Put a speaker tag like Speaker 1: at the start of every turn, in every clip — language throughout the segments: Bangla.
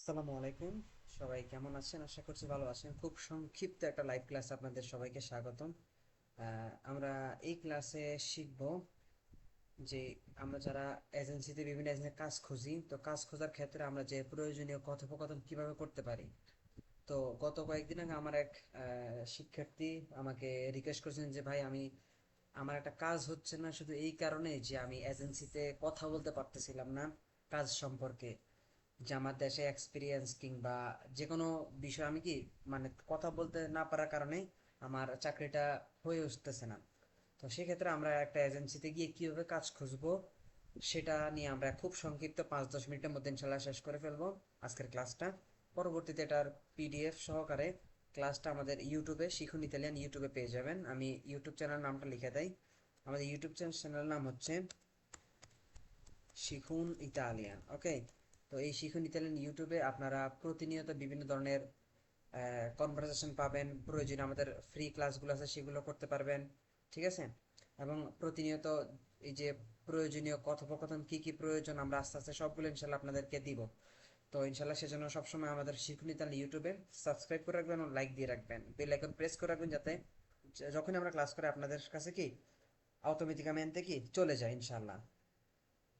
Speaker 1: আসসালামু আলাইকুম। সবাই কেমন আছেন? আশা করছি ভালো আছেন। খুব সংক্ষিপ্ত একটা লাইভ ক্লাস আপনাদের সবাইকে স্বাগতম। আমরা এই ক্লাসে শিখব যে আমরা যারা এজেন্সিতে বিভিন্ন এজেন্সিতে কাজ খুঁজি, তো কাজ খোঁজার ক্ষেত্রে আমরা যে প্রয়োজনীয় কথোপকথন কীভাবে করতে পারি? তো গত কয়েকদিন আগে আমার এক শিক্ষার্থী আমাকে রিকোয়েস্ট করেছেন যে, ভাই, আমি, আমার একটা কাজ হচ্ছে না, শুধু এই কারণে যে আমি এজেন্সিতে কথা বলতে পারতেছিলাম না কাজ সম্পর্কে। যে আমার দেশে এক্সপিরিয়েন্স কিংবা যে কোনো বিষয় আমি কি মানে কথা বলতে না পারার কারণে আমার চাকরিটা হয়ে উঠতেছে না। তো সেক্ষেত্রে আমরা একটা এজেন্সিতে গিয়ে কীভাবে কাজ খুঁজবো সেটা নিয়ে আমরা খুব সংক্ষিপ্ত পাঁচ দশ মিনিটের মধ্যে ইনশাল্লাহ শেষ করে ফেলব আজকের ক্লাসটা পরবর্তীতে এটার পিডিএফ সহকারে ক্লাসটা আমাদের ইউটিউবে শিখুন ইতালিয়ান ইউটিউবে পেয়ে যাবেন। আমি ইউটিউব চ্যানেল নামটা লিখে দেই। আমাদের ইউটিউব চ্যানেল নাম হচ্ছে শিখুন ইতালিয়ান ওকে তো এই শিখুন ইতালিয়ান ইউটিউবে আপনারা প্রতিনিয়ত বিভিন্ন ধরনের কনভারসেশন পাবেন। প্রয়োজনীয় আমাদের ফ্রি ক্লাসগুলো আছে, সেগুলো করতে পারবেন। ঠিক আছে? এবং প্রতিনিয়ত এই যে প্রয়োজনীয় কথোপকথন, কি কি প্রয়োজন, আমরা আস্তে আস্তে সবগুলো ইনশাল্লাহ আপনাদেরকে দিব। তো ইনশাল্লাহ সেজন্য সবসময় আমাদের শিখুন ইতালিয়ান ইউটিউবে সাবস্ক্রাইব করে রাখবেন লাইক দিয়ে রাখবেন। বেল আইকন প্রেস করে রাখবেন যাতে যখনই আমরা ক্লাস করে আপনাদের কাছে কি অটোমেটিকামেন্টে কি, চলে যায় ইনশাল্লাহ।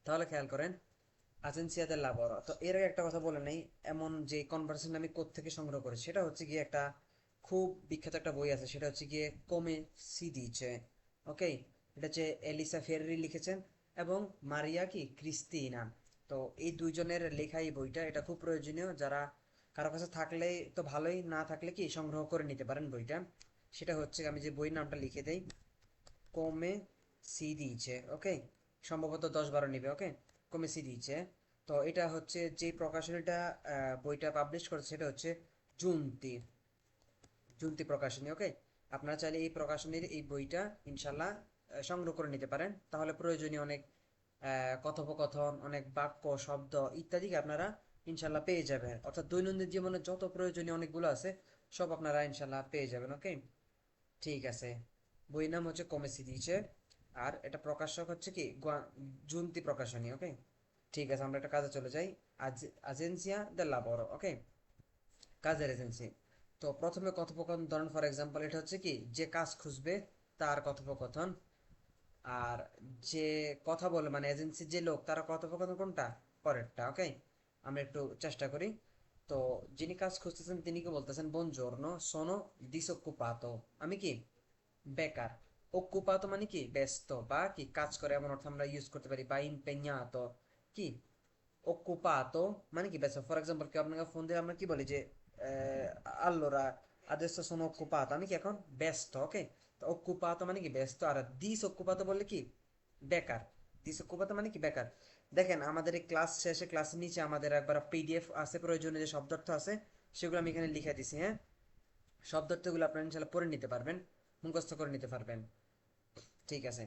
Speaker 1: তাহলে খেয়াল করেন আজেন্সিয়াদের লাবর তো এর একটা কথা বলে নেই, এমন যে কনভারসেশন আমি থেকে সংগ্রহ করেছি সেটা হচ্ছে গিয়ে একটা খুব বিখ্যাত একটা বই আছে, সেটা হচ্ছে গিয়ে কমে সি দিয়েছে ওকে এটা হচ্ছে এলিসা ফেরি লিখেছেন এবং মারিয়া কি? ক্রিস্টিনা তো এই দুইজনের লেখা এই বইটা, এটা খুব প্রয়োজনীয়, যারা কারও কাছে থাকলে তো ভালোই, না থাকলে কি সংগ্রহ করে নিতে পারেন বইটা। সেটা হচ্ছে আমি যে বইয়ের নামটা লিখে দেই, কমে সি দিয়েছে ওকে সম্ভবত দশ বারো নিবে ওকে সি দিয়েছে। তো এটা হচ্ছে যে প্রকাশনীটা বইটা পাবলিশ করেছে সেটা হচ্ছে জুনতি জুনতি প্রকাশনী ওকে আপনারা চাইলে এই প্রকাশনীর এই বইটা ইনশাল্লাহ সংগ্রহ করে নিতে পারেন। তাহলে প্রয়োজনীয় অনেক কথোপকথন, অনেক বাক্য, শব্দ ইত্যাদিকে আপনারা ইনশাল্লাহ পেয়ে যাবেন। অর্থাৎ দৈনন্দিন জীবনে যত প্রয়োজনীয় অনেকগুলো আছে, সব আপনারা ইনশাল্লাহ পেয়ে যাবেন ওকে ঠিক আছে। বইয়ের নাম হচ্ছে কমেসি দিয়েছে। আর এটা প্রকাশক হচ্ছে কি? জুনতি প্রকাশনী ওকে ঠিক আছে, আমরা একটা কাজে চলে যাই। আজ আজেন্সিয়া দে লাবোরো ওকে কাজের এজেন্সি তো প্রথমে কথোপকথন, ধরেন ফর এক্সাম্পল এটা হচ্ছে কি? যে কাজ খুঁজবে, তার কথোপকথন। আর যে কথা বলে মানে এজেন্সির যে লোক, তারা কথোপকথন কোনটা? পরেরটা ওকে আমরা একটু চেষ্টা করি। তো যিনি কাজ খুঁজতেছেন, তিনি কি বলতেছেন? বোন বনজোর্নো সোনো ডিসোকুপাতো আমি কি? বেকার। ওকুপাতো মানে কি? ব্যস্ত বা কি? কাজ করে, এমন অর্থ আমরা ইউজ করতে পারি, বা ইম্পেñato কি occupato? মানে কি ব্যস্ত ফর এক্সাম্পল কেউ আপনাকে ফোন দিলে আমরা কি বলি যে আল্লোরা adesso sono occupato. আমি কি এখন ব্যস্ত ওকে তো occupato মানে কি ব্যস্ত আর disoccupato বললে কি বেকার disoccupato মানে কি বেকার দেখেন আমাদের এই ক্লাস শেষে ক্লাসের নিচে আমাদের একবার পিডিএফ আছে প্রয়োজনীয় যে শব্দার্থ আছে সেগুলো আমি এখানে লিখে দিছি হ্যাঁ শব্দার্থগুলো আপনারা ইনশাল্লাহ পড়ে নিতে পারবেন মুখস্থ করে নিতে পারবেন ঠিক আছে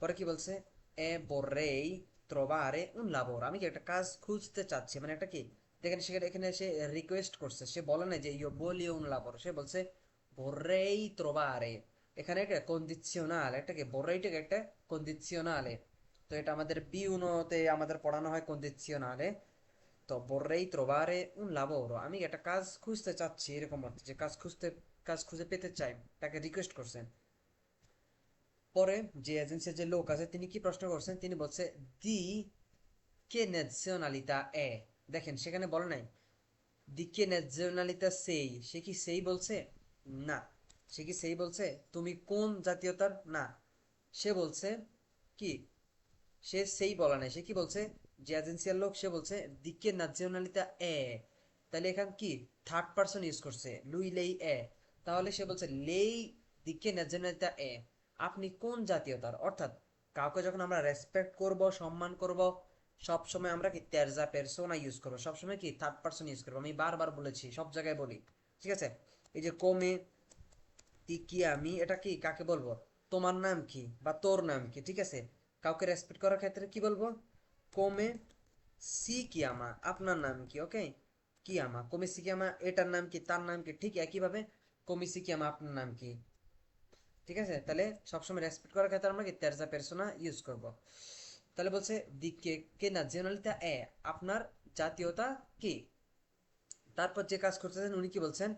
Speaker 1: পরে কি বলছে এ vorrei trovare un lavoro. আমি কি একটা কাজ খুঁজতে চাচ্ছি? মানে একটা কি? দেখেন সেখানে এখানে সে রিকোয়েস্ট করছে। সে বলে না যে, ইয়ো voglio un lavoro সে বলছে vorrei trovare এখানে একটা কন্ডিশনাল একটা কি? vorreiটাকে একটা কন্ডিশনালে তো এটা আমাদের বি উনোতে আমাদের পড়ানো হয় কন্ডিশনালে তো vorrei trovare un lavoro আমি একটা কাজ খুঁজতে চাচ্ছি? এরকম অর্থে যে কাজ খুঁজতে, কাজ খুঁজে পেতে চাই। তাকে রিকোয়েস্ট করছেন। পরে যে এজেন্সির যে লোক আছে, তিনি কি প্রশ্ন করছেন? তিনি বলছে, দি কে ন্যাশনালিতা এ? দেখেন, সেখানে বলে নাই। দি কে ন্যাশনালিতা সেই? সে কি সেই বলছে? না। সে কি সেই বলছে? তুমি কোন জাতীয়তার? না। সে বলছে, কি? সে সেই বলা নাই। সে কি বলছে? যে এজেন্সিয়ার লোক, সে বলছে দিকে ন্যাশনালিতা এ? তাহলে এখান কি? থার্ড পারসন ইউজ করছে, লুই লেই এ। তাহলে সে বলছে, লেই দিকে ন্যাশনালিতা এ। আপনি কোন জাতীয়তার? অর্থাৎ কাউকে যখন আমরা রেসপেক্ট করব, সম্মান করব সব সময় আমরা কি তেরজা পেরসোনা ইউজ করব? সবসময় কি থার্ড পারসন ইউজ করব? আমি বারবার বলেছি, সব জায়গায় বলি। ঠিক আছে? এই যে কমে কি আমি, এটা কি? কাকে বলব? তোমার নাম কি? বা তোর নাম কি? ঠিক আছে? কাউকে রেসপেক্ট করার ক্ষেত্রে কি বলব? কমে সি কি আমা আপনার নাম কি? ওকে? কি আমা কমে সি কি আমা এটার নাম কি? তার নাম কি? ঠিক একইভাবে কমে সি কি আমা আপনার নাম কি? ঠিক আছে? তাহলে সবসময় রেসপেক্ট করার ক্ষেত্রে আমরা কি তেরজা পেরসোনা ইউজ করব। তাহলে বলছে দি কে ন্যাশনালিতা এ আপনার জাতীয়তা কি? তারপর যে কাজ করতেছেন, উনি কি বলছেন?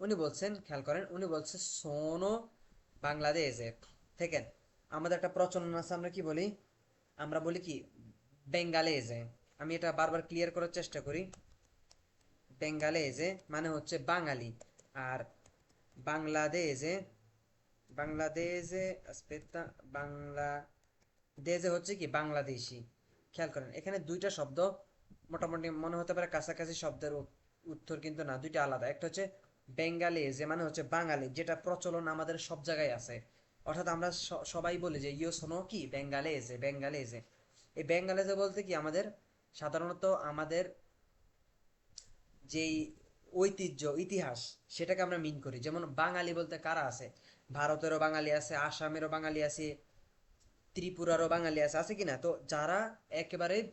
Speaker 1: উনি বলছেন, খেয়াল করেন, উনি বলছে, সোনো বাংলাদেশে। দেখেন আমাদের একটা প্রচলন আছে, আমরা কি বলি? আমরা বলি কি? বেঙ্গালেজে। আমি এটা বারবার ক্লিয়ার করার চেষ্টা করি। বেঙ্গালেজে মানে হচ্ছে বাঙালি। আর বাংলাদেশে বাংলাদেশে আস্পেতা বাংলাদেশে হচ্ছে কি বাংলাদেশি। খেয়াল করেন, এখানে দুইটা শব্দ মোটামুটি মনে হতে পারে কাছাকাছি শব্দের উত্তর কিন্তু না, দুইটা আলাদা। একটা হচ্ছে বেঙ্গালি যে মানে হচ্ছে বাঙালি, যেটা প্রচলন আমাদের সব জায়গায় আছে। অর্থাৎ আমরা সবাই বলি যে, ইয়ো শোনো কি? বেঙ্গালেজে বেঙ্গালেজে এই বেঙ্গালেজে বলতে কি আমাদের, সাধারণত আমাদের যেই ঐতিহ্য, ইতিহাস, সেটাকে আমরা মিন করি। যেমন বাঙালি বলতে কারা আছে? ভারতেরও বাঙালি আছে, আসামেরও বাঙালি আছে, ত্রিপুরারও বাঙালি আছে আছে কিনা? তো যারা একেবারে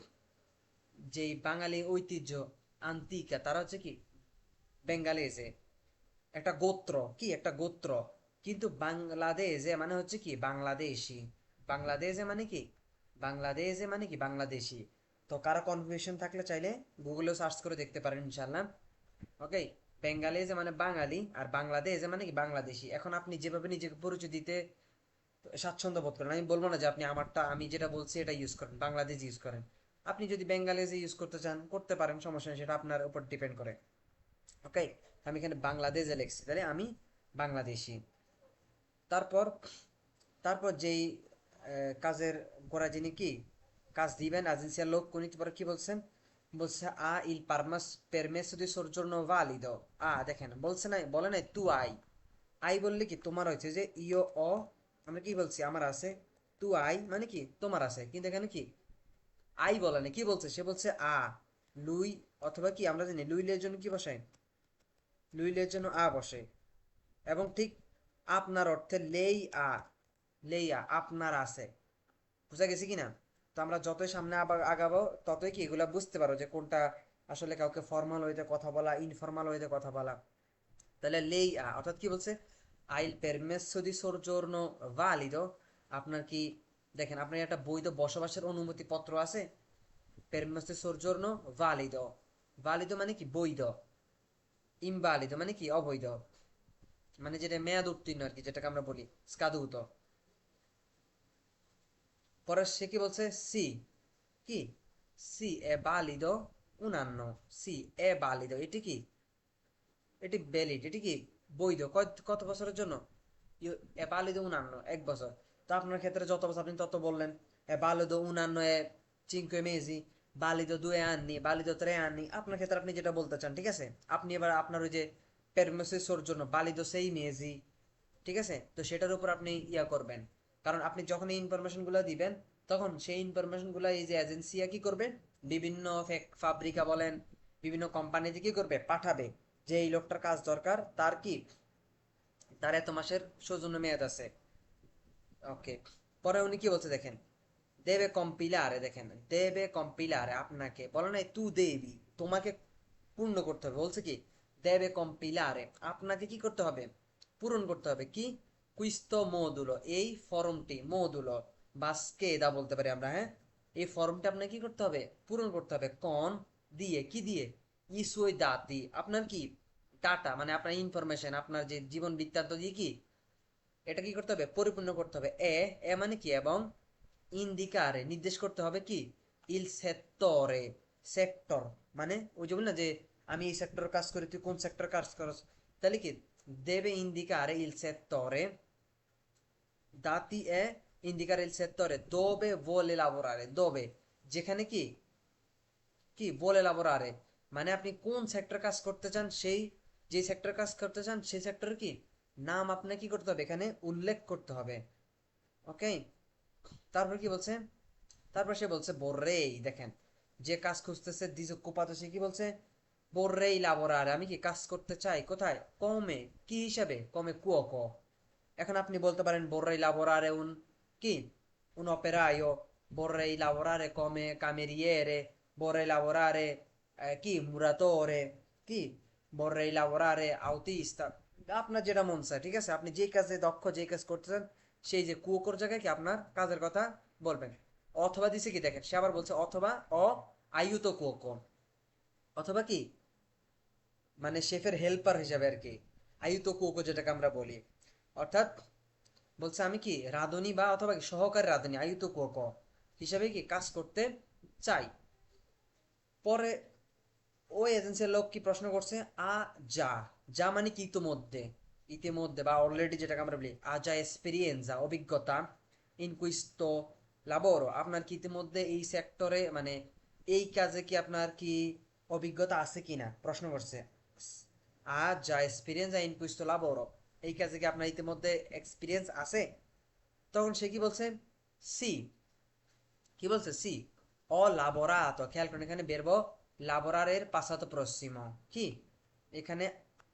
Speaker 1: যেই বাঙালি ঐতিহ্য, আন্তিকা, তারা হচ্ছে কি? বেঙ্গালেজে একটা গোত্র, কি একটা গোত্র? কিন্তু বাংলাদেশে মানে হচ্ছে কি? বাংলাদেশি। বাংলাদেশে মানে কি? বাংলাদেশে মানে কি? বাংলাদেশি। তো কারও কনফিউশন থাকলে চাইলে গুগলেও সার্চ করে দেখতে পারেন ইনশাল্লাহ ওকে বেঙ্গালেজে মানে বাঙালি, আর বাংলাদেশে মানে কি বাংলাদেশি। এখন আপনি যেভাবে নিজেকে পরিচয় দিতে স্বাচ্ছন্দ্য বোধ করেন, আমি বলব না যে আপনি আমারটা, আমি যেটা বলছি এটা ইউজ করেন, বাংলাদেশ ইউজ করেন। আপনি যদি বেঙ্গালিজে ইউজ করতে চান, করতে পারেন, সমস্যা নেই, সেটা আপনার উপর ডিপেন্ড করে। ওকে আমি এখানে বাংলাদেশে লিখছি, তাহলে আমি বাংলাদেশি। তারপর তারপর যেই কাজের গোড়া যিনি কি? কাজ দিবেন এজেন্সিয়ার লোক কোনি পরে কি বলছেন? বলছে, আ, ইল পারমাস di soggiorno valido আ, দেখেন, বলছে না বলে নাই, তু আই। আই বললে কি, তোমার হয়েছে যে ইও অ, আমরা কি বলছি, আমার আছে, তু আই মানে কি, তোমার আছে। কিন্তু এখানে কি, আই বলে না কি বলছে? সে বলছে, আ, লুই, অথবা কি, আমরা জানি, লুইলের জন্য কি বসে লুইলের জন্য আ বসে। এবং ঠিক আপনার অর্থে লেই আ লেই আ, আপনার আছে। বুঝা গেছে কি না তো আমরা যতই সামনে আবার আগাবো, ততই কি এগুলা বুঝতে পারো যে কোনটা আসলে কাউকে ফর্মাল ওয়েতে কথা বলা ইনফর্মাল ওয়েতে কথা বলা। তাহলে লেই আ, অর্থাৎ কি বলছে? আইল permesso di soggiorno valido আপনার কি, দেখেন, আপনার একটা বৈধ বসবাসের অনুমতি পত্র আছে? di soggiorno valido valido মানে কি? বৈধ। ইনভালিদ মানে কি? অবৈধ। মানে যেটা মেয়াদ উত্তীর্ণ আর কি, যেটাকে আমরা বলি, স্কাদুত। পরে সে কি বলছে? সি। কি? সি এ বালিদ, উনান্ন। সি এ বালিদ, এটি কি? এটি ভ্যালিড এটি কি বৈধ? কত- বছরের জন্য? এ বালিদ, উনান্ন, এক বছর। তো আপনার ক্ষেত্রে যত বছর আপনি তত বললেন। এ বালিদ, উনান্ন, এ cinque mesi বালিদ, দুই আননি। বালিদ, ত্রে আননি। আপনার ক্ষেত্রে আপনি যেটা বলতে চান, ঠিক আছে? আপনি এবার আপনার ওই যে পেরমেসেসর জন্য বালিদ, সেই মেজি, ঠিক আছে? তো সেটার উপর আপনি ইয়া করবেন। কারণ আপনি যখন এই ইনফরমেশনগুলো দিবেন, তখন সেই ইনফরমেশনগুলো এই যে এজেন্সিয়া কি করবে? বিভিন্ন ফাব্রিকা বলেন, বিভিন্ন কোম্পানিতে কি করবে? পাঠাবে যে এই লোকটার কাজ দরকার, তার কি? তার এত মাসের সৌজন্য মেয়াদ আছে। ওকে পরে উনি কি বলছে দেখেন? দেবে কম্পিলারে দেখেন, দেবে কম্পিলারে আপনাকে, বলে নাই তু দেবি, তোমাকে পূর্ণ করতে হবে। বলছে কি? দেবে কম্পিলারে আপনাকে কি করতে হবে? পূরণ করতে হবে। কি? কুইস্তো মোদুলো এই ফর্মটি মোদুলো বা স্কেদা বলতে পারি আমরা হ্যাঁ? এই ফর্মটা আপনাকে কি করতে হবে? পূরণ করতে হবে। কন দিয়ে, কি দিয়ে? ইসুই দাতি আপনার কি? ডাটা মানে আপনার ইনফরমেশন আপনার যে জীবন বৃত্তান্ত দিয়ে কি? এটা কি করতে হবে? পরিপূর্ণ করতে হবে। এ এ মানে কি? এবং ইন্ডিকারে নির্দেশ করতে হবে কি? ইল সেক্টরে সেক্টর মানে ওই যে না যে, আমি এই সেক্টর কাজ করি, তুই কোন সেক্টর কাজ করস? তাহলে কি? দেবে ইন্ডিকারে ইল সেক্টরে দাতি এ ইন্ডিকারে ইল সেক্টরে দোবে vuole lavorare? দোবে যেখানে কি কি বলে লাবোরারে মানে আপনি কোন সেক্টর কাজ করতে চান সেই যে সেক্টর কাজ করতে চান সেই সেক্টর কি নাম আপনাকে কি করতে হবে এখানে উল্লেখ করতে হবে ওকে তারপর কি বলছে তারপর সে বলছে বোর্রেই দেখেন যে কাজ খুঁজতেছে দিজকুপাতো সে কি বলছে বোর্রেই লাবোরারে আমি কি কাজ করতে চাই কোথায় কমে কি হিসাবে কমে কুয়ো এখন আপনি বলতে পারেন vorrei lavorare un কি un operaio? Vorrei lavorare come cameriere? Vorrei lavorare কি muratore? কি vorrei lavorare autista? আপনার যেটা মন চায় ঠিক আছে? আপনি যে কাজে দক্ষ, যে কাজ করতে চান সেই যে কুয়োকর জায়গায় কি আপনার কাজের কথা? বলবেন। অথবা দিছে কি দেখেন, সে আবার বলছে, অথবা অ আয়ুত কুয়োকো অথবা কি? মানে শেফের হেল্পার হিসাবে আর কি। আয়ুতো কুকো যেটাকে আমরা বলি। অর্থাৎ বলছে আমি কি রাঁধুনি বা অথবা সহকারী রাঁধুনি আয়ুতো কুকো হিসাবে কি কাজ করতে চাই। পরে ওই এজেন্সির লোক কি প্রশ্ন করছে? আ, যা। যা মানে কি ইতিমধ্যে? ইতিমধ্যে বা অলরেডি যেটাকে আমরা বলি, আ যা এক্সপিরিয়েন্সা অভিজ্ঞতা ইন কুইস্তো লাবোরো আপনার কি ইতিমধ্যে এই সেক্টরে মানে এই কাজে কি আপনার কি অভিজ্ঞতা আছে কিনা? প্রশ্ন করছে। আ যা এক্সপিরিয়েন্স ইন কুইস্তো লাবোরো এই কাজে কি আপনার ইতিমধ্যে এক্সপিরিয়েন্স আছে? তখন সে কি বলছে? সি কি বলছে? সি অ লাবোরাতো খেয়াল করুন এখানে বেরবো লাবোরারের পাসাতো প্রসিমো কি? এখানে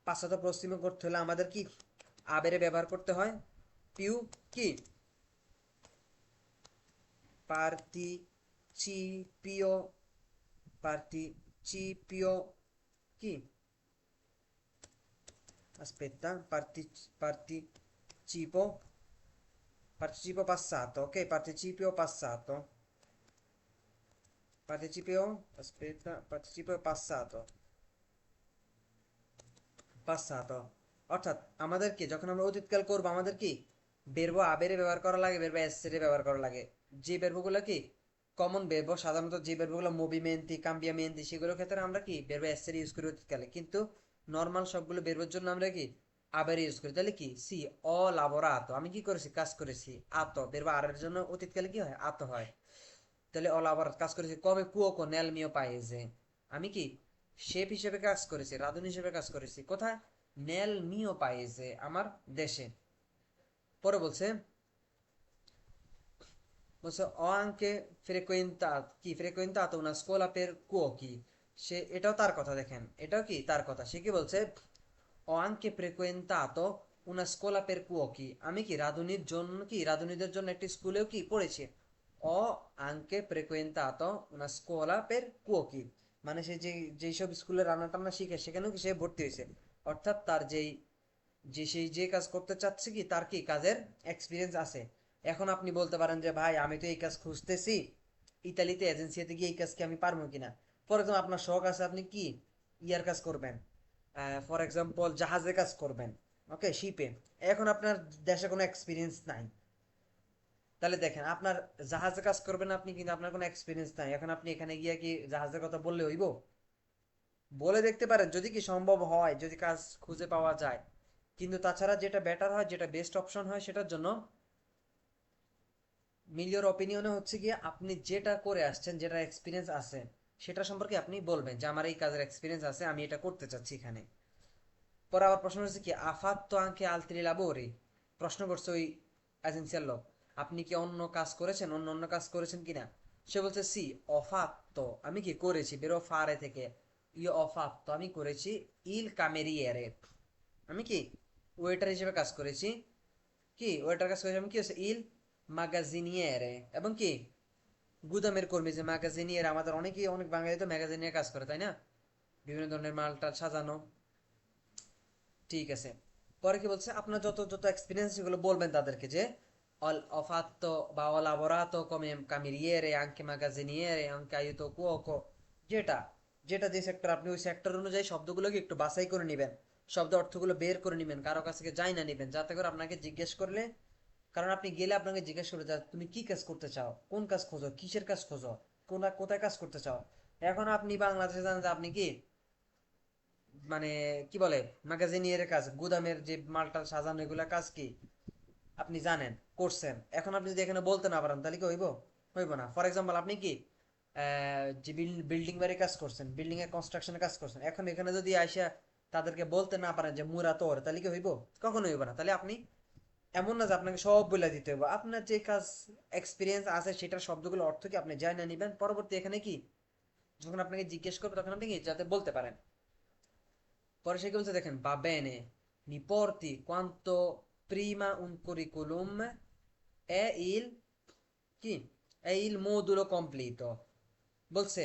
Speaker 1: পাসাতো প্রসিমো করতে হলে আমাদের কি আবেরে ব্যবহার করতে হয়? পিউ কি? পার্টিচিপিও পার্টিচিপিও কি? Aspetta partic- participo participo passato, ok, participio passato. Participio, aspetta, participio passato. Passato. অর্থাৎ আমাদের কি যখন আমরা অতীতকাল করব আমাদের কি বেরবো আবেরে ব্যবহার করা লাগে বেরবো এসেরে ব্যবহার করা লাগে যে বেরবোগুলো কি কমন বেরবো সাধারণত যে বেরবোগুলো মুভিমেন্টি কাম্বিয়ামেন্টি সেগুলোর ক্ষেত্রে আমরা কি? বেরবো এসেরে ইউজ করি অতীতকালে কিন্তু নর্মাল সবগুলো বেরবোর জন্য আমরা কি আবার ইউজ করি। তাহলে কি? সি অ লাবোরাতো আমি কি করেছি? কাজ করেছি। আত। বেরবো আরের জন্য অতীতকালে কি হয়? আত হয়। তাহলে অলাবার কাজ করেছি। কবে? কুয়ো কো নেল মিও পাইছে আমি কি শেফ হিসেবে কাজ করেছি, রাধুন হিসেবে কাজ করেছি। কোথায়? নেল মিও পাইছে আমার দেশে। পরে বলছে বলছে, অ আঙ্কে ফ্রেকুয়েন্তা কি? ফ্রেকুয়েন্তাতো una scuola per cuochi সে, এটাও তার কথা, দেখেন। এটাও কি? তার কথা। সে কি বলছে? ও আঙ্কে frequentato una scuola কুয়ো কি আমি কি রাধুনির জন্য কি রাধুনিদের জন্য একটি স্কুলেও কি পড়েছি? ও আঙ্কে frequentato una scuola কুয়ো কি মানে সে যে, যেই সব স্কুলে রান্না টান্না শিখে, সেখানেও কি সে ভর্তি হয়েছে? অর্থাৎ তার যেই, যে সেই যে কাজ করতে চাচ্ছে কি, তার কি কাজের এক্সপিরিয়েন্স আছে? এখন আপনি বলতে পারেন যে, ভাই, আমি তো এই কাজ খুঁজতেছি। ইতালিতে এজেন্সিতে গিয়ে এই কাজ কি আমি পারব কিনা? ফর এক্সাম্পল আপনার শখ আছে, আপনি কি ইয়ার কাজ করবেন? ফর এক্সাম্পল জাহাজে কাজ করবেন। ওকে শিপে এখন আপনার দেশে কোনো এক্সপিরিয়েন্স নাই। তাহলে দেখেন, আপনার জাহাজে কাজ করবেন আপনি, কিন্তু আপনার কোনো এক্সপিরিয়েন্স নাই। এখন আপনি এখানে গিয়ে কি জাহাজের কথা বললে হইব? বলে দেখতে পারেন, যদি কি সম্ভব হয়, যদি কাজ খুঁজে পাওয়া যায়। কিন্তু তাছাড়া যেটা বেটার হয়, যেটা বেস্ট অপশন হয়, সেটার জন্য মিলিয়র অপিনিয়নে হচ্ছে গিয়ে আপনি যেটা করে আসছেন, যেটা এক্সপিরিয়েন্স আছে সেটা সম্পর্কে আপনি বলবেন যে আমার এই কাজের এক্সপিরিয়েন্স আছে, আমি এটা করতে চাচ্ছি এখানে। পরে আবার প্রশ্ন হচ্ছে কি আফাত তো আঙ্কে আলত্রি লাবোরি প্রশ্ন করছে ওই এজেন্সিয়ার লোক, আপনি কি অন্য কাজ করেছেন? অন্য অন্য কাজ করেছেন কিনা? সে বলছে, সি, অফাত্ত, আমি কি করেছি? বেরো ফারে থেকে। ইয়ে অফাত্ত, আমি করেছি ইল কামেরিয়ারে। আমি কি ওয়েটার হিসেবে কাজ করেছি? কি ওয়েটার কাজ করেছি? আমি কি হচ্ছে? ইল মাগাজিনিয়ারে। এবং কি গুদামের কর্মী যে ম্যাগাজিনিয়ার আমাদের অনেকেই অনেক বাঙালি তো ম্যাগাজিনিয়ার কাজ করে, তাই না? বিভিন্ন ধরনের মালটা সাজানো। ঠিক আছে। পরে কি বলছে? আপনার যত যত এক্সপিরিয়েন্স সেগুলো বলবেন তাদেরকে যে, অল বা অল কমে কামিরিয়েরে আঙ্কে ম্যাগাজিনিয়ারে আঙ্কে যেটা যেটা যে সেক্টর আপনি ওই সেক্টর অনুযায়ী শব্দগুলোকে একটু বাছাই করে নেবেন। শব্দ অর্থগুলো বের করে নেবেন, কারও কাছ থেকে যাই না নেবেন। যাতে করে আপনাকে জিজ্ঞেস করলে কারণ আপনি গেলে আপনাকে জিজ্ঞেস করে যা, তুমি কি কাজ করতে চাও? কোন কাজ খোঁজো? কিসের কাজ খোঁজো? কোন, কোথায় কাজ করতে চাও? এখন আপনি বাংলাদেশে জানেন যে আপনি কি মানে কি বলে ম্যাগাজিনিয়ার কাজ, গুদামের যে মালটা সাজানো, এগুলা কাজ কি? আপনি জানেন, করছেন। এখন আপনি যদি এখানে বলতে না পারেন, তাহলে কি হইব? হইব না। ফর এক্সাম্পল আপনি কি যে বিল্ডিং বাড়ি কাজ করছেন বিল্ডিং এর কনস্ট্রাকশনের কাজ করছেন, এখন এখানে যদি আইসা তাদেরকে বলতে না পারেন যে, মুরা তোর তাহলে কি হইব? কখনো হইব না। তাহলে আপনি এমন না যে আপনাকে সব বলে দিতে হবে আপনার যে কাজ এক্সপিরিয়েন্স আছে সেটার শব্দগুলো অর্থ কি আপনি জানা নিবেন? পরবর্তী এখানে কি? যখন আপনাকে জিজ্ঞেস করবে তখন আপনি কি যাতে বলতে পারেন? পরে সে কি বলছে, দেখেন, বা বেনে mi porti quanto prima un curriculum il কি? è il modulo completo বলছে।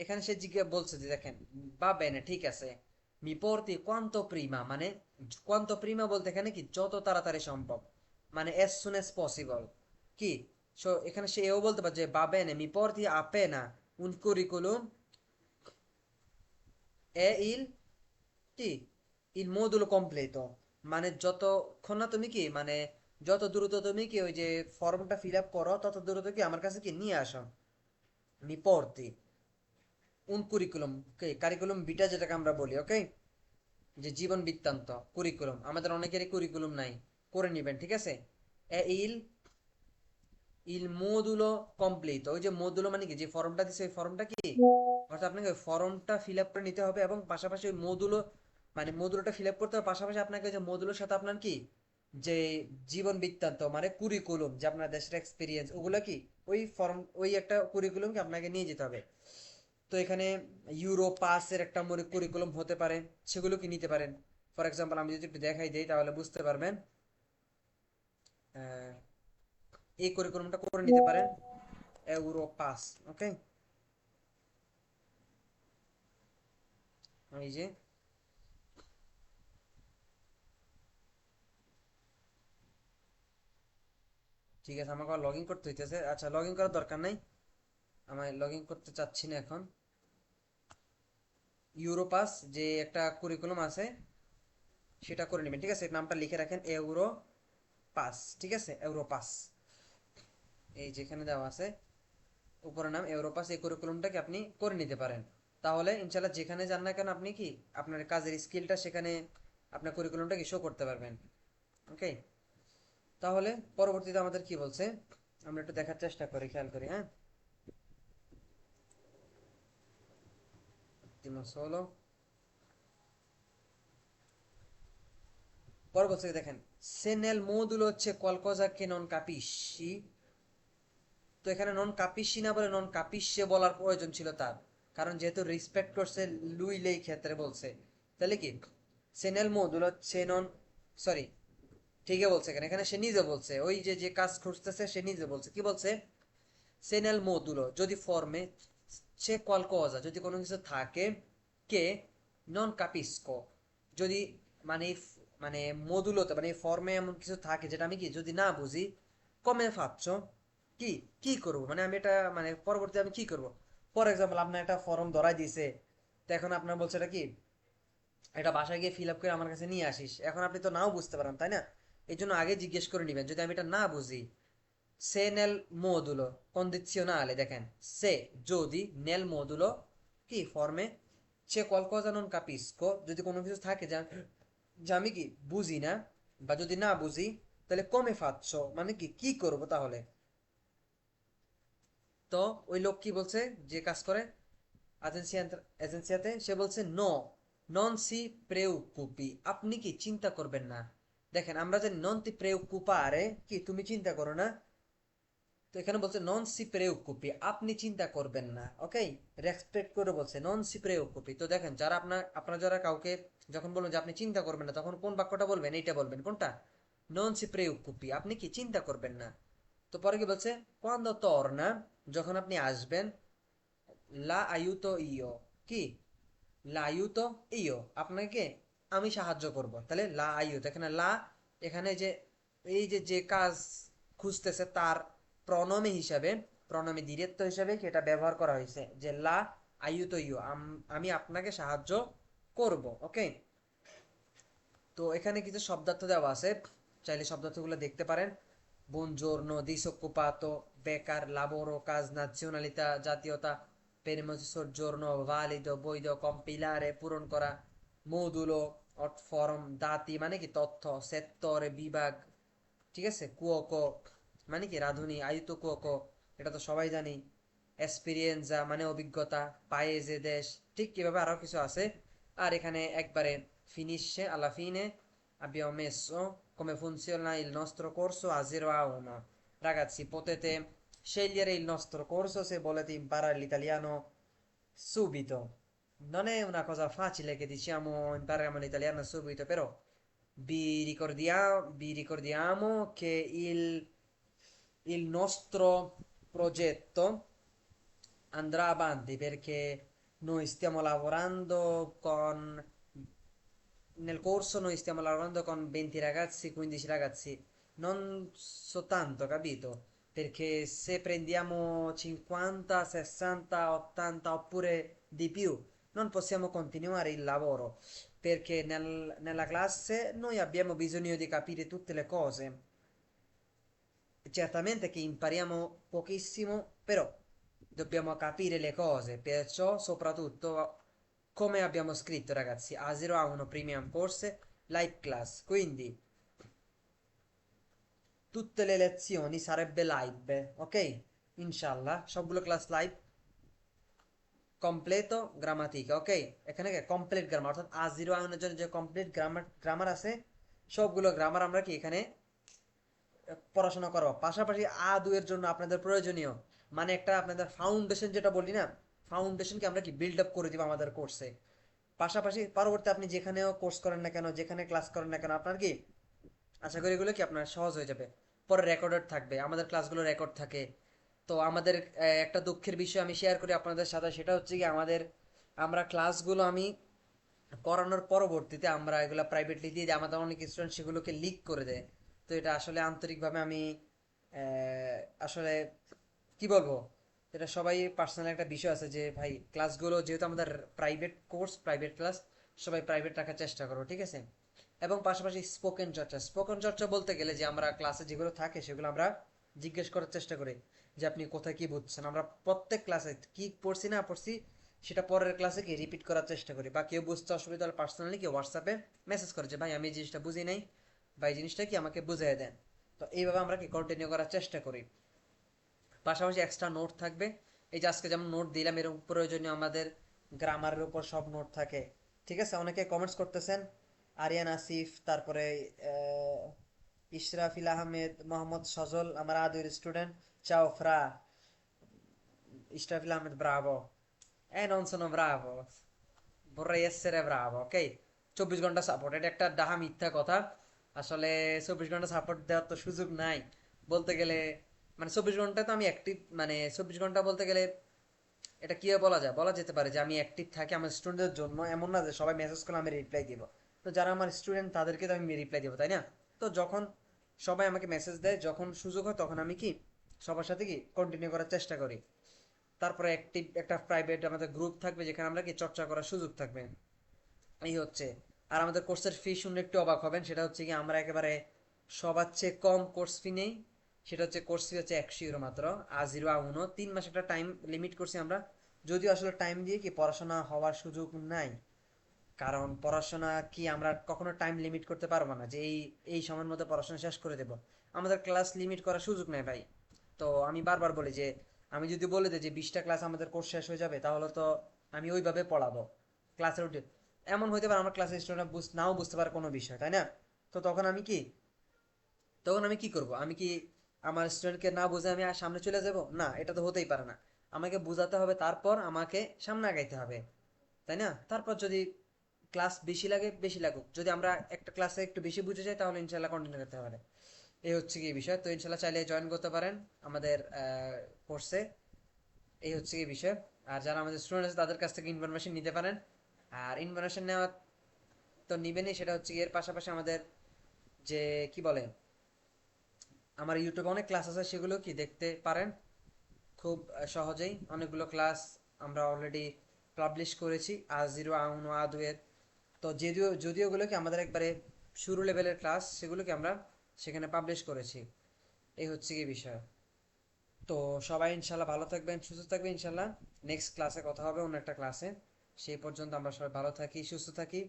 Speaker 1: এখানে সে জিজ্ঞেস বলছে যে, দেখেন, বা বেনে, ঠিক আছে। মি পড়তি quanto prima মানে quanto prima বলতে এখানে কি যত তাড়াতাড়ি সম্ভব মানে as soon as possible কি সো এখানে সে এও বলতে পারে যে va bene, mi porti appena un curriculum è il কি il modulo completo. মানে যতক্ষণ না তুমি কি মানে যত দ্রুত তুমি কি ওই যে ফর্মটা ফিল আপ করো তত দ্রুত কি আমার কাছে কি নিয়ে আসো mi porti un curriculum curriculum beta যেটাকে আমরা বলি ওকে যে জীবন বৃত্তান্ত কুরিকুলাম আমাদের অনেকেরই কুরিকুলাম নাই। করে নেবেন, ঠিক আছে? এ ইল ইল মোদুলো কমপ্লিট ওই যে মোদুলো মানে কি? যে ফর্মটা দিছে, ওই ফর্মটা কি? অর্থাৎ আপনাকে ওই ফর্মটা ফিল আপ করে নিতে হবে এবং পাশাপাশি ওই মোদুলো মানে মোদুলোটা ফিল আপ করতে হবে। পাশাপাশি আপনাকে যে মোদুলোর সাথে আপনার কি? যে জীবন বৃত্তান্ত মানে কুরিকুলুম যে আপনার দেশের এক্সপিরিয়েন্স ওগুলো কি? ওই ফর্ম ওই একটা কুরিকুলুমকে আপনাকে নিয়ে যেতে হবে। তো এখানে ইউরো পাসের একটা মনে কুরিকুলাম হতে পারে, সেগুলো কি নিতে পারেন? ফর এক্সাম্পল আমি যদি একটু দেখাই দিই, তাহলে বুঝতে পারবেন এই কুরিকুলামটা করে নিতে পারেন ইউরো পাস ওকে এই যে, ঠিক আছে, আমাকে লগ ইন করতে হইতেছে আচ্ছা লগ ইন করার দরকার নাই। আমি লগ ইন করতে চাচ্ছি না এখন? ইউরোপাস যে একটা কুরিকুলাম আছে, সেটা করে নেবেন, ঠিক আছে? নামটা লিখে রাখেন ইউরো পাস ঠিক আছে? ইউরোপাস এই যেখানে দেওয়া আছে, উপরের নাম ইউরোপাস এই কুরিকুলামটাকে আপনি করে নিতে পারেন। তাহলে ইনশাল্লাহ যেখানে যান না কেন আপনি কি, আপনার কাজের স্কিলটা সেখানে আপনার কুরিকুলামটাকে শো করতে পারবেন। ওকে তাহলে পরবর্তীতে আমাদের কি বলছে? আমরা একটু দেখার চেষ্টা করি, খেয়াল করি হ্যাঁ? Ultimo solo. পরবর্তী দেখেন se nel modulo c'è qualcosa che non capisci তো এখানে নন কাপিসি না বলে নন কাপিসে বলার প্রয়োজন ছিল তার। কারণ যেহেতু রেসপেক্ট করছে লুই লেই ক্ষেত্রে বলছে। তাহলে কি? সেনেল মোদুলো সে নন সরি ঠিকই বলছে এখানে। এখানে সে নিজে বলছে, ওই যে যে কাজ খুঁজতেছে, সে নিজে বলছে। কি বলছে? সেনেল মোদুলো যদি ফর্মে c'è qualcosa যদি কোনো কিছু থাকে কে? নন capisco. যদি মানে মানে মডুলোতে মানে ফর্মে এমন কিছু থাকে যেটা আমি কি যদি না বুঝি, কমে faccio কি? কি করব? মানে আমি এটা মানে পরবর্তী আমি কি করব? ফর এক্সাম্পল আপনার একটা ফর্ম ধরাই দিয়েছে তো এখন আপনার বলছে এটা কি? এটা বাসায় গিয়ে ফিল আপ করে আমার কাছে নিয়ে আসিস। এখন আপনি তো নাও বুঝতে পারেন, তাই না? এই জন্য আগে জিজ্ঞেস করে নেবেন। যদি আমি এটা না বুঝি se nel modulo condizionale দেখেন se যদি nel modulo কি ফর্মে c'è qualcosa non capisco যদি কোনো কিছু থাকে যা যা আমি কি বুঝি না বা যদি না বুঝি তাহলে come faccio? মানে কি কি করব তাহলে তো ওই লোক কি বলছে যে কাজ করে এজেন্সিয়াতে সে বলছে নো নন সি প্রেউকুপি আপনি কি চিন্তা করবেন না দেখেন আমরা জানি নন তি প্রেউকুপারে কি তুমি চিন্তা করো না তো এখানে বলছে নন সি প্রেউকুপি আপনি চিন্তা করবেন না ওকে রেসপেক্ট করে বলছে নন সি প্রেউকুপি তো দেখেন, যারা আপনার, আপনারা যারা কাউকে যখন বলবেন যে আপনি চিন্তা করবেন না, তখন কোন বাক্যটা বলবেন? এইটা বলবেন, কোনটা? নন সি প্রেউকুপি আপনি কি চিন্তা করবেন না? তো পরে কি বলছে কোয়ান্দো torna যখন আপনি আসবেন লা আয়ুতো ইয় কি? লা আয়ুতো ইয় আপনাকে আমি সাহায্য করব। তাহলে লা আয়ুতো এখানে লা এখানে যে, এই যে যে কাজ খুঁজতেছে তার প্রণমে হিসাবে, প্রণমে দ্বিরেত্ব হিসাবে সেটা ব্যবহার করা হয়েছে যে লা আয়ুতো আমি আপনাকে সাহায্য করব ওকে তো এখানে কিছু শব্দার্থ দেওয়া আছে, চাইলে শব্দার্থগুলো দেখতে পারেন। buongiorno disoccupato বেকার lavoro কাজ nazionalità জাতীয়তা soggiorno বৈধ, compilare, পূরণ করা hot form, দাতি মানে কি, তথ্য, সেক্টরে, বিভাগ, ঠিক আছে? কুয়োকো মানে কি রাঁধুনি আয়ুতো কুয়োকো এটা তো সবাই জানি এক্সপিরিয়েন্সা মানে অভিজ্ঞতা পায়েজে দেশ ঠিক কিভাবে আরো কিছু আছে আর এখানে একবারে ফিনিশে alla fine abbiamo messo come funziona il nostro corso a 0 a 1 ragazzi potete scegliere il nostro corso se volete imparare l'italiano subito non è una cosa facile che diciamo impariamo l'italiano subito però vi ricordiamo, vi ricordiamo che il, il nostro progetto andrà avanti perché noi stiamo lavorando con nel corso noi stiamo lavorando con 20 ragazzi, 15 ragazzi, non soltanto, capito? Perché se prendiamo 50, 60, 80 oppure di più, non possiamo continuare il lavoro perché nel- nella classe noi abbiamo bisogno di capire tutte le cose Certamente che impariamo pochissimo, però dobbiamo capire le cose, perciò soprattutto come abbiamo scritto ragazzi, A0 A1 Premium Course Live Class, quindi tutte le lezioni sarebbe live, ok? Inshallah, সবগুলো ক্লাস লাইভ কমপ্লেট গ্রামাটিকা ওকে এখানে কমপ্লিট গ্রামার অর্থাৎ আ জিরো আয়নের জন্য যে কমপ্লিট গ্রামার গ্রামার আছে সবগুলো গ্রামার আমরা কি এখানে পড়াশোনা করব পাশাপাশি আ দুয়ের জন্য আপনাদের প্রয়োজনীয়। মানে একটা আপনাদের ফাউন্ডেশন যেটা বলি না ফাউন্ডেশনকে আমরা কি বিল্ড আপ করে দিব আমাদের কোর্সে পাশাপাশি পরবর্তী আপনি যেখানেও কোর্স করেন না কেন, যেখানে ক্লাস করেন না কেন, আপনার কি? আশা করি এগুলো কি আপনার সহজ হয়ে যাবে। পরে রেকর্ডেড থাকবে, আমাদের ক্লাসগুলো রেকর্ড থাকে। তো আমাদের একটা দুঃখের বিষয় আমি শেয়ার করি আপনাদের সাথে, সেটা হচ্ছে কি আমাদের, আমরা ক্লাসগুলো আমি করানোর পরবর্তীতে আমরা এগুলো প্রাইভেটলি দিয়ে দিই। আমাদের অনেক স্টুডেন্ট সেগুলোকে লিক করে দেয়। তো এটা আসলে আন্তরিকভাবে আমি আসলে কি বলব? এটা সবাই পার্সোনাল একটা বিষয় আছে যে, ভাই ক্লাসগুলো যেহেতু আমাদের প্রাইভেট কোর্স প্রাইভেট ক্লাস সবাই প্রাইভেট রাখার চেষ্টা করো, ঠিক আছে? এবং পাশাপাশি স্পোকেন চর্চা। স্পোকেন চর্চা বলতে গেলে যে, আমরা ক্লাসে যেগুলো থাকে, সেগুলো আমরা জিজ্ঞেস করার চেষ্টা করি যে, আপনি কোথায় কি বুঝছেন? আমরা প্রত্যেক ক্লাসে কি পড়ছি, না পড়ছি, সেটা পরের ক্লাসে কি রিপিট করার চেষ্টা করি। বা কেউ বুঝতে অসুবিধা হলে পার্সোনালি কি হোয়াটসঅ্যাপে মেসেজ করে যে, ভাই, আমি এই জিনিসটা বুঝি নাই। বা এই জিনিসটা কি আমাকে বুঝিয়ে দেন? তো এইভাবে আমরা কি কন্টিনিউ করার চেষ্টা করি? পাশাপাশি এক্সট্রা নোট থাকবে। এই যে আজকে যেমন নোট দিলাম এরকম প্রয়োজনীয় আমাদের গ্রামারের উপর সব নোট থাকে। ঠিক আছে? অনেকে কমেন্টস করতেছেন, আরিয়ান আসিফ, তারপরে ইশরাফিল আহমেদ, মোহাম্মদ সজল, আমার আদুর স্টুডেন্ট চাওফরা ইশরাফিল আহমেদ ব্রাভো এ নন সোনো ব্রাভো vorrei essere bravo ok চব্বিশ ঘণ্টা সাপোর্ট এটা একটা ডাহা মিথ্যা কথা। আসলে চব্বিশ ঘণ্টা সাপোর্ট দেওয়ার তো সুযোগ নাই। বলতে গেলে মানে চব্বিশ ঘণ্টা তো আমি অ্যাক্টিভ মানে চব্বিশ ঘণ্টা বলতে গেলে এটা কীভাবে বলা যায়? বলা যেতে পারে যে আমি অ্যাক্টিভ থাকি, আমার স্টুডেন্টদের জন্য। এমন না যে সবাই মেসেজ করলে আমি রিপ্লাই দিব। তো যারা আমার স্টুডেন্ট তাদেরকে তো আমি রিপ্লাই দিব, তাই না? তো যখন সবাই আমাকে মেসেজ দেয়, যখন সুযোগ হয়, তখন আমি কি, সবার সাথে কি কন্টিনিউ করার চেষ্টা করি। তারপরে অ্যাক্টিভ একটা প্রাইভেট আমাদের গ্রুপ থাকবে, যেখানে আমরা কি, চর্চা করার সুযোগ থাকবে। এই হচ্ছে। আর আমাদের কোর্সের ফি শুনলে একটু অবাক হবেন, সেটা হচ্ছে কি আমরা একেবারে সবার চেয়ে কম কোর্স ফি নেই, সেটা হচ্ছে কোর্স ফি হচ্ছে একশো ইউরো মাত্র আর জিরো আউনো। তিন মাস একটা টাইম লিমিট করছি আমরা। যদিও আসলে টাইম দিয়ে কি পড়াশোনা হওয়ার সুযোগ নাই, কারণ পড়াশোনা কি আমরা কখনো টাইম লিমিট করতে পারব না, যে এই এই সময়ের মধ্যে পড়াশোনা শেষ করে দেব। আমাদের ক্লাস লিমিট করার সুযোগ নেই ভাই। তো আমি বারবার বলি যে, আমি যদি বলে দিই যে, বিশটা ক্লাস আমাদের কোর্স শেষ হয়ে যাবে, তাহলে তো আমি ওইভাবে পড়াবো। ক্লাসের উঠে এমন হইতে পারে আমার ক্লাসের স্টুডেন্ট বুঝ, নাও বুঝতে পারে কোনো বিষয়, তাই না? তো তখন আমি কি? তখন আমি কি করব? আমি কি আমার স্টুডেন্টকে না বুঝে আমি আর সামনে চলে যাব? না, এটা তো হতেই পারে না। আমাকে বোঝাতে হবে, তারপর আমাকে সামনে আগাইতে হবে, তাই না? তারপর যদি ক্লাস বেশি লাগে, বেশি লাগুক। যদি আমরা একটা ক্লাসে একটু বেশি বুঝে যাই, তাহলে ইনশাল্লাহ কন্টিনিউ করতে পারে। এই হচ্ছে কি বিষয়। তো ইনশাল্লাহ চাইলে জয়েন করতে পারেন আমাদের কোর্সে এই হচ্ছে কি বিষয়। আর যারা আমাদের স্টুডেন্ট আছে, তাদের কাছ থেকে ইনফরমেশন নিতে পারেন। আর ইনফরমেশন নেওয়া তো নিবেনই, সেটা হচ্ছে এর পাশাপাশি আমাদের যে, কি বলে, আমার ইউটিউবে অনেক ক্লাস আছে, সেগুলো কি দেখতে পারেন? খুব সহজেই। অনেকগুলো ক্লাস আমরা অলরেডি পাবলিশ করেছি আ জিরো আউন উনো আ দুয়ের তো যদিও যদিও ওগুলো কি আমাদের একবারে শুরু লেভেলের ক্লাস সেগুলোকে আমরা সেখানে পাবলিশ করেছি? এই হচ্ছে কি বিষয়। তো সবাই ইনশাল্লাহ ভালো থাকবেন, সুস্থ থাকবেন, ইনশাল্লাহ। নেক্সট ক্লাসে কথা হবে, অন্য একটা ক্লাসে সেই পর্যন্ত আমরা সবাই ভালো থাকি, সুস্থ থাকি।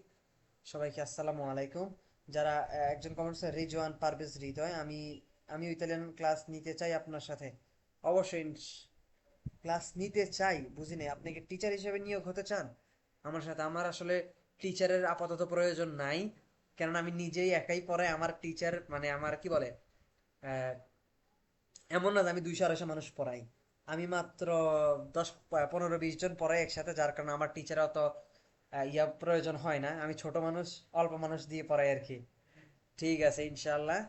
Speaker 1: সবাইকে আসসালামু আলাইকুম। যারা একজন কমেন্টস রিজওয়ান পারভেজ হৃদয়, আমি আমি ইতালিয়ান ক্লাস নিতে চাই আপনার সাথে। অবশ্যই ক্লাস নিতে চাই, বুঝি নাই। আপনি কি টিচার হিসেবে নিয়োগ হতে চান? আমার সাথে, আমার আসলে টিচারের আপাতত প্রয়োজন নাই। কেননা আমি নিজেই একাই পড়াই, আমার টিচার মানে আমার কি বলে এমন না যে আমি দুইশো আড়াইশো মানুষ পড়াই। আমি মাত্র দশ, পনেরো, বিশ জন পড়াই একসাথে, যার কারণে আমার টিচার অত ইয়া প্রয়োজন হয় না। আমি ছোট মানুষ, অল্প মানুষ দিয়ে পড়াই আর কি। ঠিক আছে ইনশাল্লাহ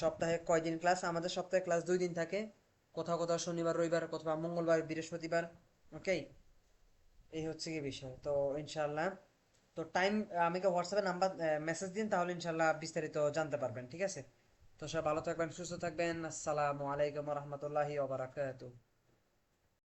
Speaker 1: সপ্তাহে কয়দিন ক্লাস আমাদের সপ্তাহে ক্লাস দুই দিন থাকে। কোথাও কোথাও শনিবার, রবিবার কোথাও মঙ্গলবার, বৃহস্পতিবার ওকে এই হচ্ছে কি বিষয়। তো ইনশাল্লাহ তো টাইম আমাকে হোয়াটসঅ্যাপে নাম্বার মেসেজ দিন, তাহলে ইনশাল্লাহ বিস্তারিত জানতে পারবেন, ঠিক আছে? তো সব ভালো থাকবেন সুস্থ থাকবেন। আসসালামু আলাইকুম রহমতুল্লাহি ওবারাকাতুহ